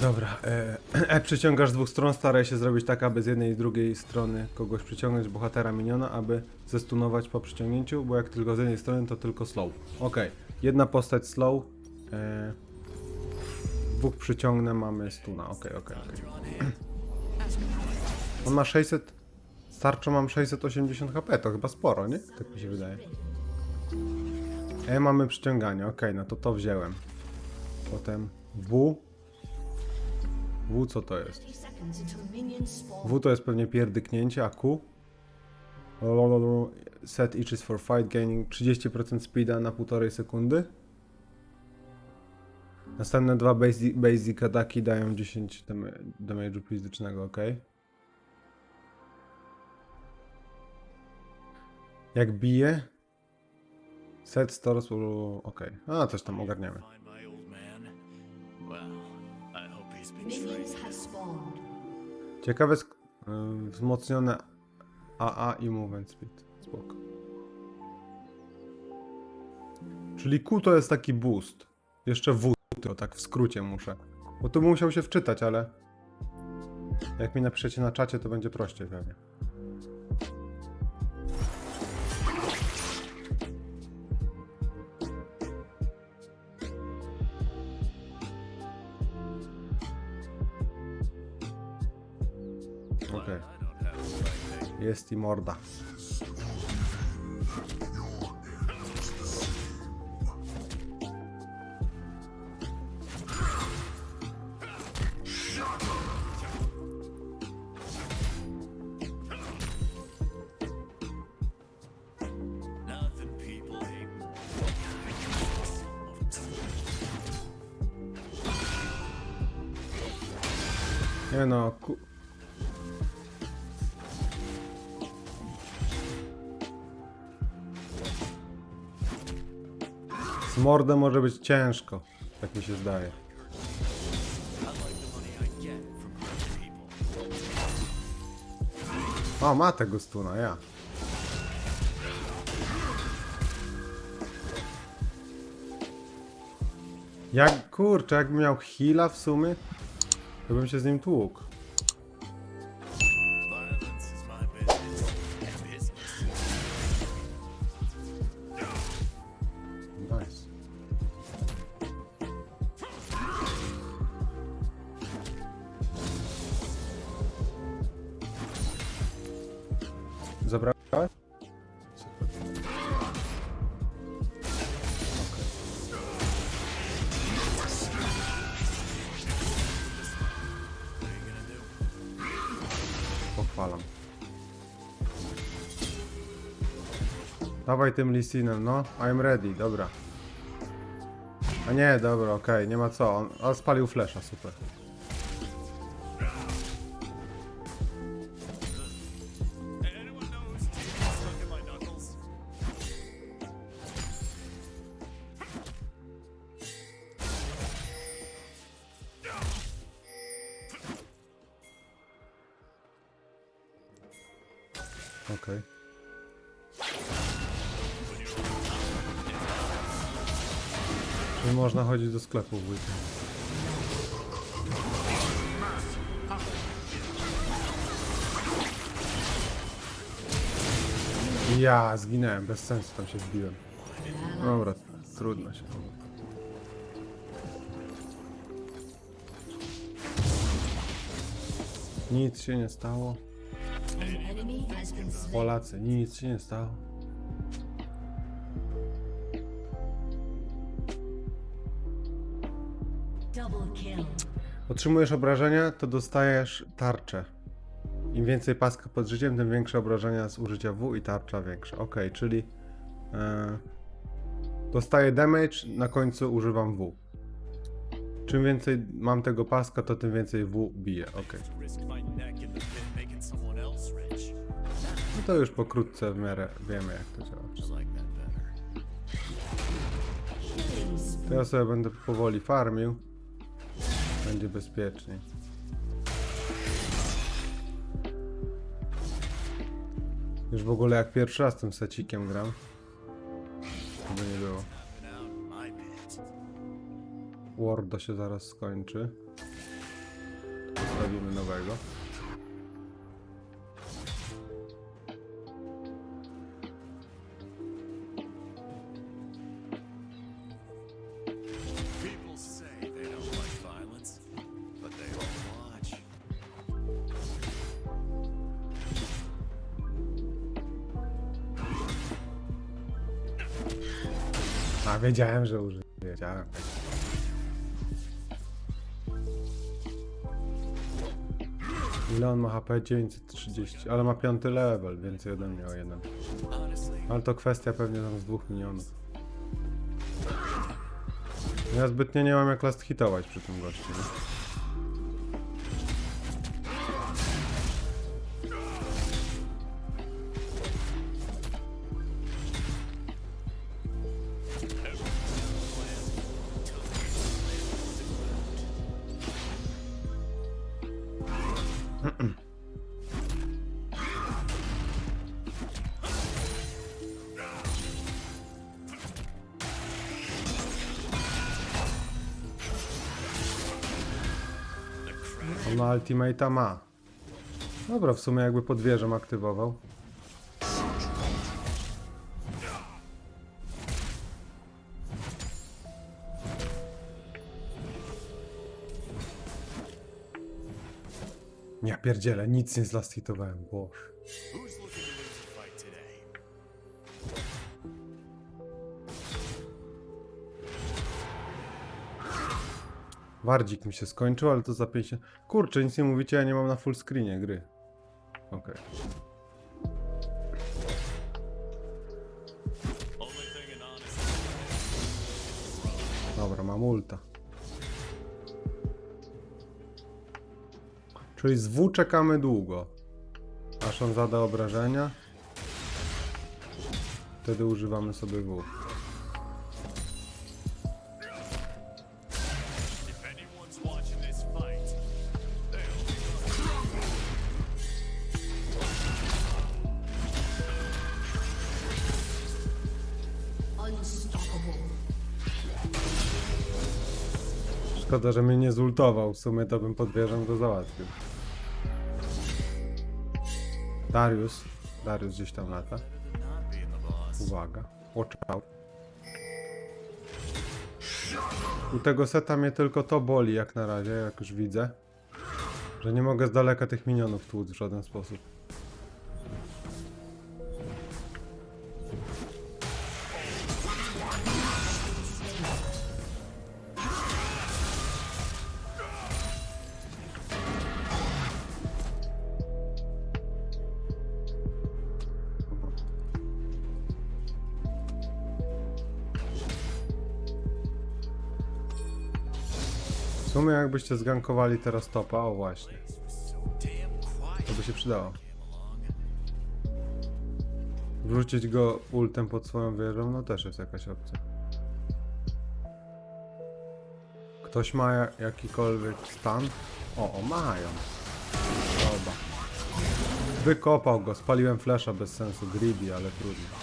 Dobra, e, przyciągasz z dwóch stron, staraj się zrobić tak, aby z jednej i drugiej strony kogoś przyciągnąć, bohatera miniona, aby zestunować po przyciągnięciu, bo jak tylko z jednej strony, to tylko slow. Okej, jedna postać slow, e, dwóch przyciągnę, mamy stuna, okej, okej, okej. On ma 600, starczo mam 680 HP, to chyba sporo, nie? Tak mi się wydaje. E, mamy przyciąganie, okej, no to to wziąłem. Potem W. W co to jest? 30 seconds until minions spawn. W to jest pewnie pierdyknięcie, a Q? Lololol, Set each is for fight, gaining 30% speeda na 1,5 sekundy. Następne dwa basic, basic ataki dają 10 dam- damage'u fizycznego, ok? Jak bije? Set stores, ok. A, coś tam ogarniamy. Ciekawe, sk- y, wzmocnione AA i movement speed. Spoko. Czyli Q to jest taki boost. Jeszcze W to tak w skrócie muszę. Bo tu bym musiał się wczytać, ale jak mi napiszecie na czacie, to będzie prościej pewnie. Okej. Jest i morda. Nie no, mordem może być ciężko, tak mi się zdaje. O, ma tego stuna, ja. Jak, kurczę, jakbym miał heala w sumie, to bym się z nim tłukł. Dawaj tym Lisinem, no. I'm ready, dobra. A nie, dobra, okej, nie ma co. On, on spalił flesza, super. Sklepu w weekend. Ja zginąłem, bez sensu tam się wbiłem. Dobra, trudno się. Nic się nie stało. Polacy, nic się nie stało. Otrzymujesz obrażenia, to dostajesz tarczę. Im więcej paska pod życiem, tym większe obrażenia z użycia W i tarcza większa. Ok, czyli e, dostaję damage, na końcu używam W. Czym więcej mam tego paska, to tym więcej W bije. Ok. No to już pokrótce w miarę wiemy jak to działa. To ja sobie będę powoli farmił. Będzie bezpieczniej. Już w ogóle jak pierwszy raz tym secikiem gram. By nie było. Wardo się zaraz skończy. zrobimy nowego. Wiedziałem, że użyję. Wiedziałem. Ile on ma HP? 930, ale ma piąty level, więc jeden miał jeden. Ale to kwestia pewnie tam z dwóch milionów. Ja zbytnio nie mam jak last hitować przy tym gościu. Nie? Ultimate'a ma. Dobra, w sumie jakby pod wieżą aktywował. Ja pierdzielę, nic nie zlastitowałem, boż. Wardzik mi się skończył, ale to za 50... Kurczę, nic nie mówicie, ja nie mam na full screenie gry. Okej. Honest Dobra, mam. Czyli z W czekamy długo. Aż on zada obrażenia. Wtedy używamy sobie W. Szkoda, że mnie nie zultował. W sumie to bym pod wieżą go załatwił. Darius. Darius gdzieś tam lata. Uwaga. Watch out. U tego seta mnie tylko to boli jak na razie, jak już widzę. Że nie mogę z daleka tych minionów tłuc w żaden sposób. Sumie jakbyście zgankowali teraz topa, o właśnie. To by się przydało. Wrzucić go ultem pod swoją wieżą, no też jest jakaś opcja. Ktoś ma ja- jakikolwiek stan? O, o, mają. Oba. Wykopał go, spaliłem flesza bez sensu, greedy, ale trudno.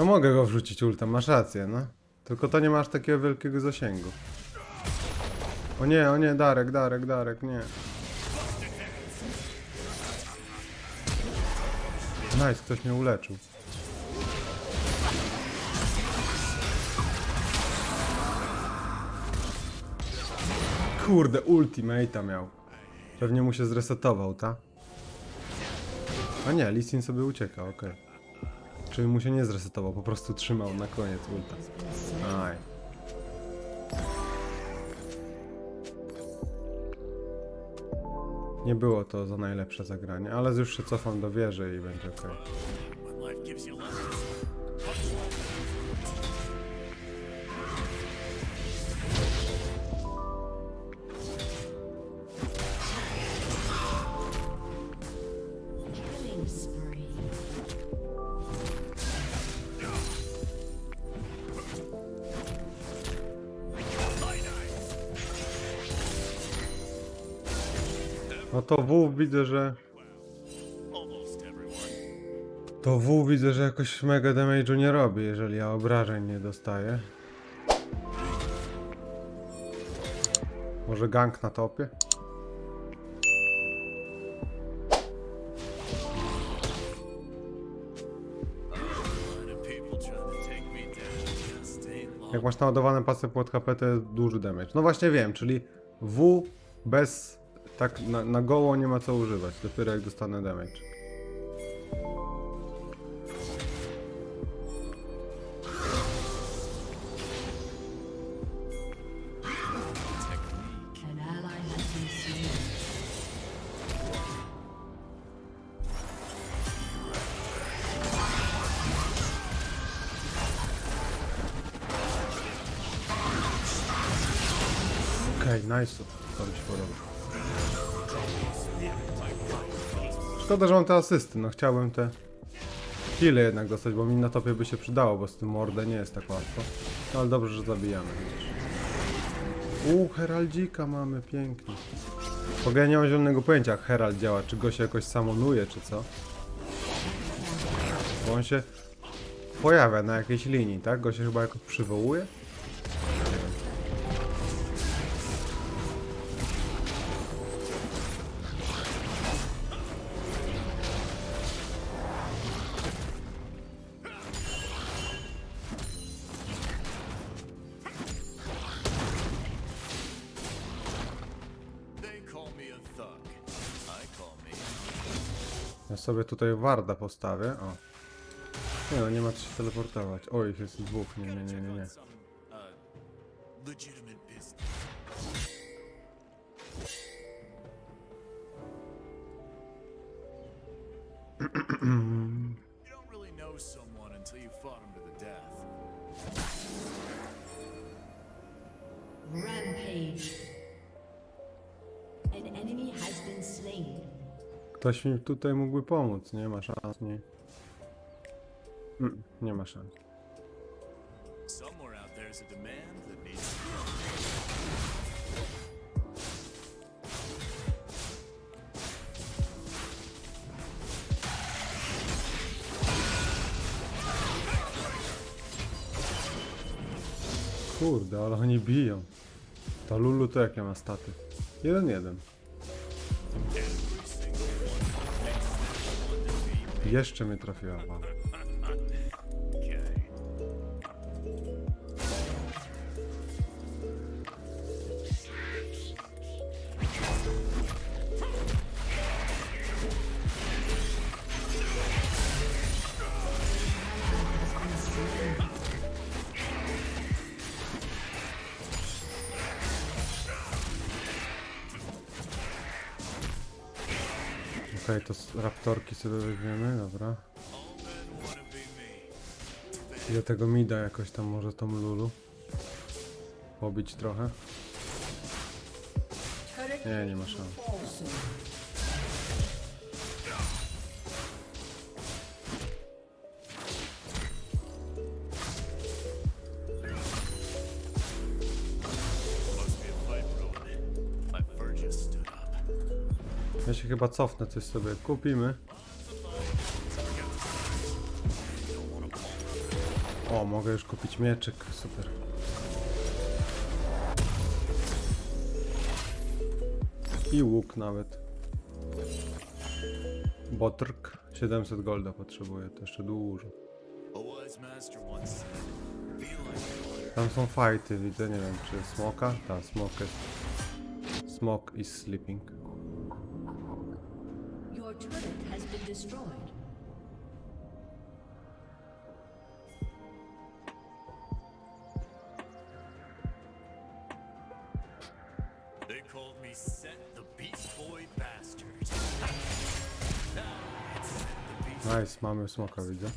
No mogę go wrzucić ultem, masz rację, no. Tylko to nie masz takiego wielkiego zasięgu. O nie, o nie, Darek, Darek, Darek, nie. Nice, ktoś mnie uleczył. Kurde, ultimate'a miał. Pewnie mu się zresetował, ta? A nie, Lisin sobie ucieka, okej. Czyli mu się nie zresetował, po prostu trzymał na koniec ulta. Aj. Nie było to za najlepsze zagranie, ale już się cofam do wieży i będzie ok. No to W widzę, że. To W widzę, że jakoś mega damage'u nie robi, jeżeli ja obrażeń nie dostaję. Może gang na topie? Jak masz naładowany pasek pod HP, to jest duży damage. No właśnie wiem, czyli W bez tak na, na goło nie ma co używać, dopiero jak dostanę damage. Okej, nice. Szkoda, że mam te asysty, no chciałbym te kile jednak dostać, bo mi na topie by się przydało, bo z tym mordę nie jest tak łatwo. No ale dobrze, że zabijamy. Uuu, heraldzika mamy, pięknie. W ogóle nie mam zielonego pojęcia jak herald działa, czy go się jakoś samonuje, czy co. Bo on się pojawia na jakiejś linii, tak? Go się chyba jakoś przywołuje? Sobie tutaj warda postawię. O. Nie no, nie ma co się teleportować. Oj, ich jest dwóch. Nie, nie, nie, nie, nie. Rampage. An enemy has been slain. Ktoś mi tutaj mógłby pomóc. Nie ma szans, nie. Mm, nie ma szans. Somewhere out there's a demand that needs. Kurde, ale oni biją. Ta Lulu to jakie ma staty? 1-1. Jeszcze mnie trafiła. wow. Okej, to s- raptorki sobie weźmiemy, dobra. I do tego mida jakoś tam może tą Lulu. Pobić trochę. Nie, nie ma szans. Chyba cofnę, coś sobie kupimy. O, mogę już kupić mieczyk, super. I łuk nawet. Botrk 700 golda potrzebuję, to jeszcze dużo. Tam są fighty, widzę, nie wiem czy smoka? Tak, smok jest. Smok is sleeping. Your turret has been destroyed. They called me Set the Beast Boy Bastard. It's Set the Beast Nice, mamy smoka, widzę.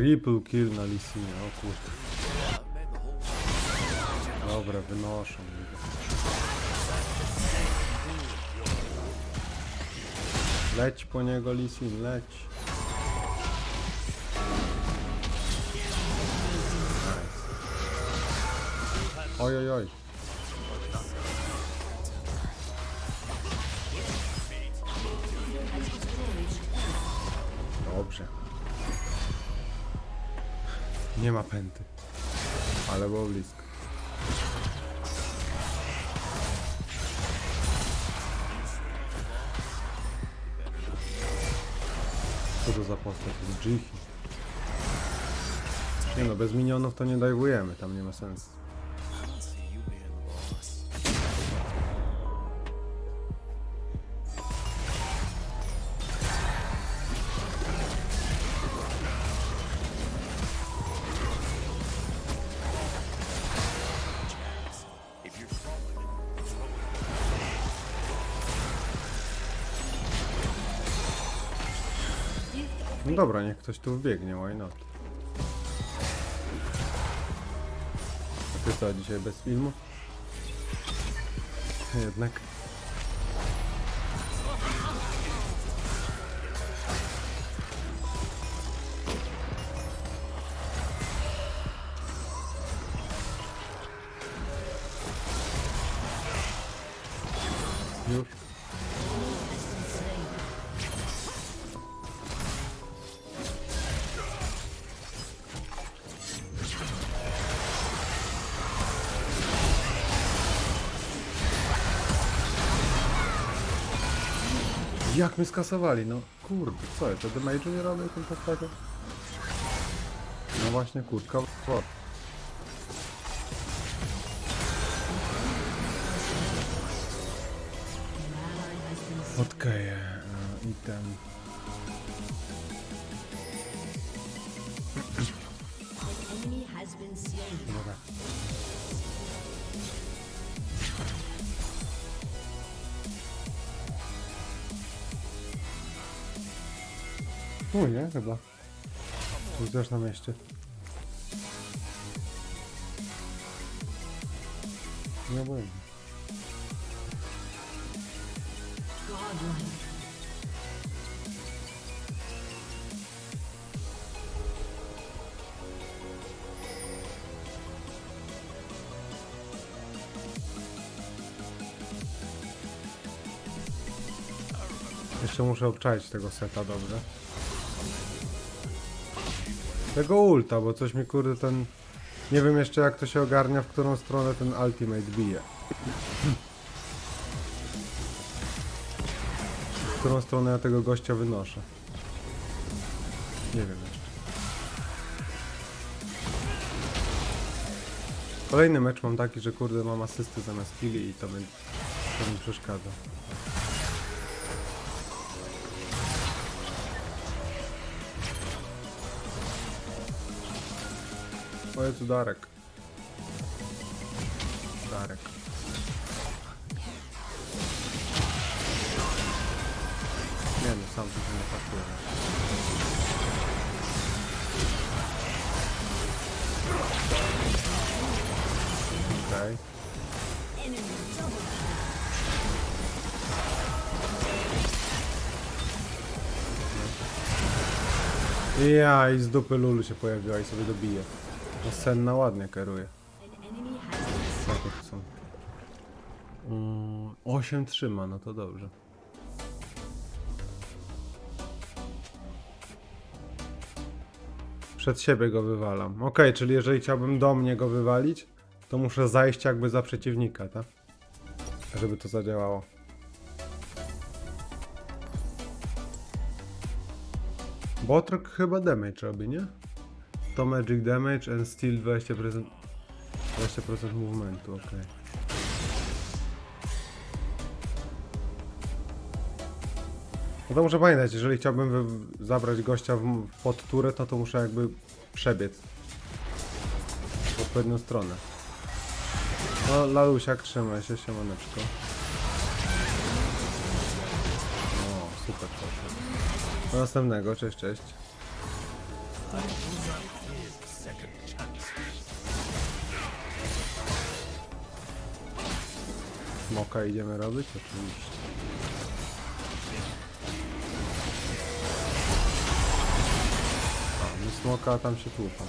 Triple kill na Lisinie, o kurde. Dobra, wynoszą. Leć po niego, Lisin, leć. Nice. Oj, oj, oj. Nie ma pęty. Ale było blisko. Co to za postać? Jest Jihi. Nie no, bez minionów to nie dajwujemy, tam nie ma sensu. Dobra, niech ktoś tu wbiegnie, why not? A ty co, dzisiaj bez filmu? Jednak. Jak my skasowali, no kurde, co jest, to damage'u nie robię tym postacią? No właśnie, kurtka, o. Okej, e, item. Dobra. U nie, chyba. Już też na mieście. Nie. Godlike. Jeszcze muszę obczaić tego seta dobrze. Tego ulta, bo coś mi kurde ten... Nie wiem jeszcze jak to się ogarnia, w którą stronę ten ultimate bije. W którą stronę ja tego gościa wynoszę. Nie wiem jeszcze. Kolejny mecz mam taki, że kurde mam asysty zamiast killi i to mi, to mi przeszkadza. O Jezu, Darek. Darek. Nie no, sam tu się nie pasuje. Okej. Double Ja i z dupy Lulu się pojawiła i sobie dobije. No senna ładnie kieruje. Jakie to są? Mm, 8 trzyma, no to dobrze. Przed siebie go wywalam. Okej, czyli jeżeli chciałbym do mnie go wywalić, to muszę zajść jakby za przeciwnika, tak? Żeby to zadziałało. Botrok chyba damage robi, nie? To magic damage and still 20% 20% movementu, okej. No to muszę pamiętać, jeżeli chciałbym zabrać gościa w, pod turę, to to muszę jakby przebiec w odpowiednią stronę. No, Lalusiak, trzymaj się, siemaneczko. O, super poszedł. Do następnego, cześć, cześć. Smoka idziemy robić? Oczywiście. A, nie smoka, tam się tłupa.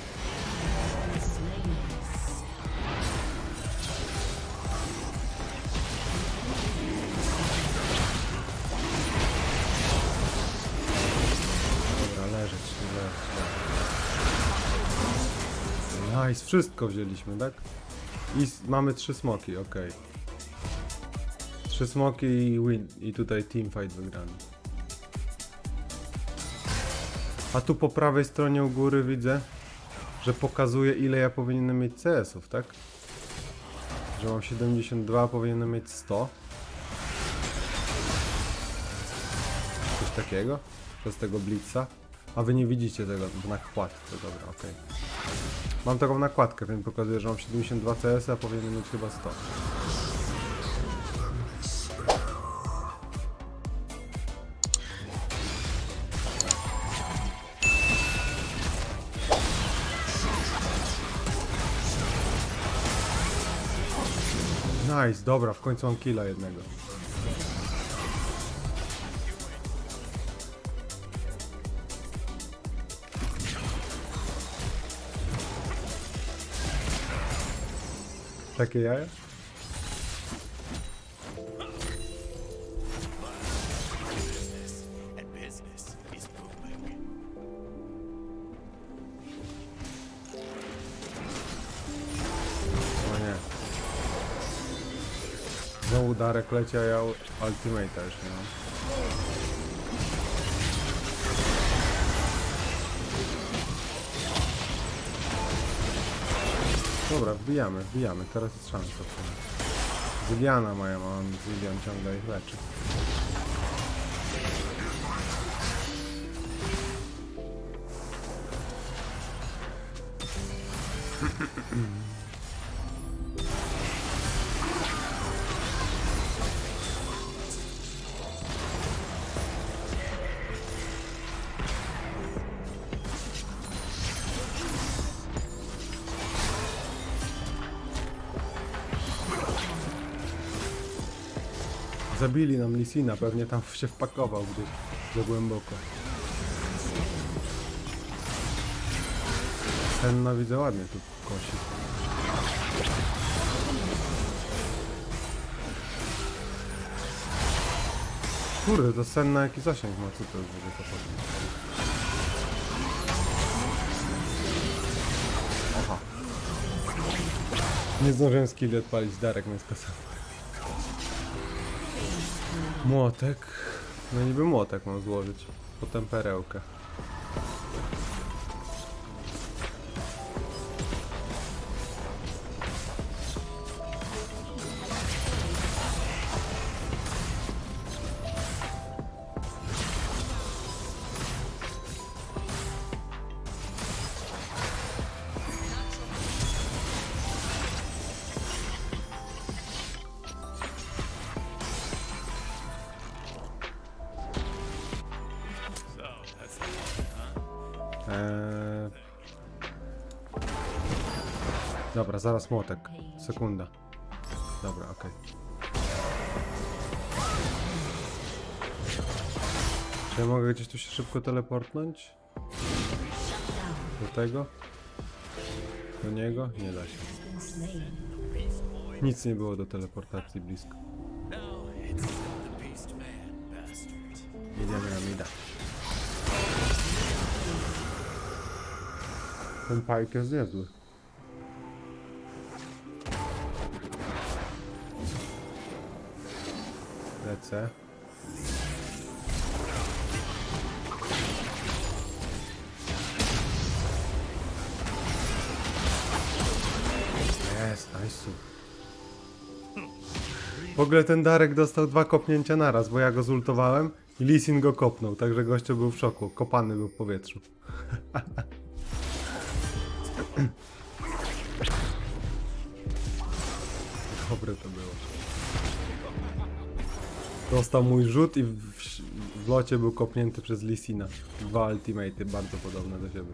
Dobra, leżeć, nie leżeć. Nice, wszystko wzięliśmy, tak? I mamy trzy smoki, okej. Okay. Trzy smoki i win. I tutaj teamfight wygrany. A tu po prawej stronie u góry widzę, że pokazuje ile ja powinienem mieć CS-ów, tak? Że mam 72, a powinienem mieć 100. Coś takiego? Przez tego blitza. A wy nie widzicie tego w nakładce, dobra, okej. Mam taką nakładkę, więc pokazuje, że mam 72 CS, a powinienem mieć chyba 100. Nice, dobra, w końcu mam killa jednego. Takie jaja? Znowu Darek leci, a ja ultimate'a już nie mam. Dobra, wbijamy, wbijamy, teraz jest szansa. Ziliana moja, a on Zilian ciągle ich leczy. Zabili nam Lisina, pewnie tam się wpakował gdzieś za głęboko. Senna widzę ładnie tu kosi. Kurde, to Senna jaki zasięg ma, co to jest w ogóle to? Aha. Nie zdążyłem skilli odpalić, Darek mnie skasował. Młotek. No niby młotek mam złożyć. Potem perełkę. Zaraz młotek. Sekunda. Dobra, okej. Czy ja mogę gdzieś tu się szybko teleportnąć? Do tego? Do niego? Nie da się. Nic nie było do teleportacji blisko. Jedziemy na mida. Ten pajk jest niezły. Lecę. Jest, nice. W ogóle ten Darek dostał dwa kopnięcia naraz, bo ja go zultowałem i Lisin go kopnął, także gościu był w szoku. Kopany był w powietrzu. Dobre to było. Dostał mój rzut i w, w locie był kopnięty przez Lisina. Dwa ultimaty bardzo podobne do siebie.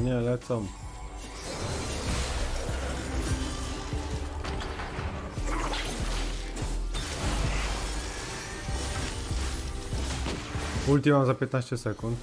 Nie, lecą. Ulti mam za 15 sekund.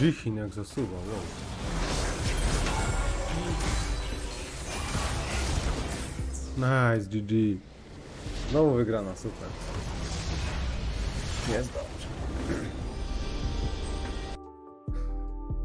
Dzichin jak zasuwa, wow. Nice, GG. Znowu wygrana, super. Jest dobrze.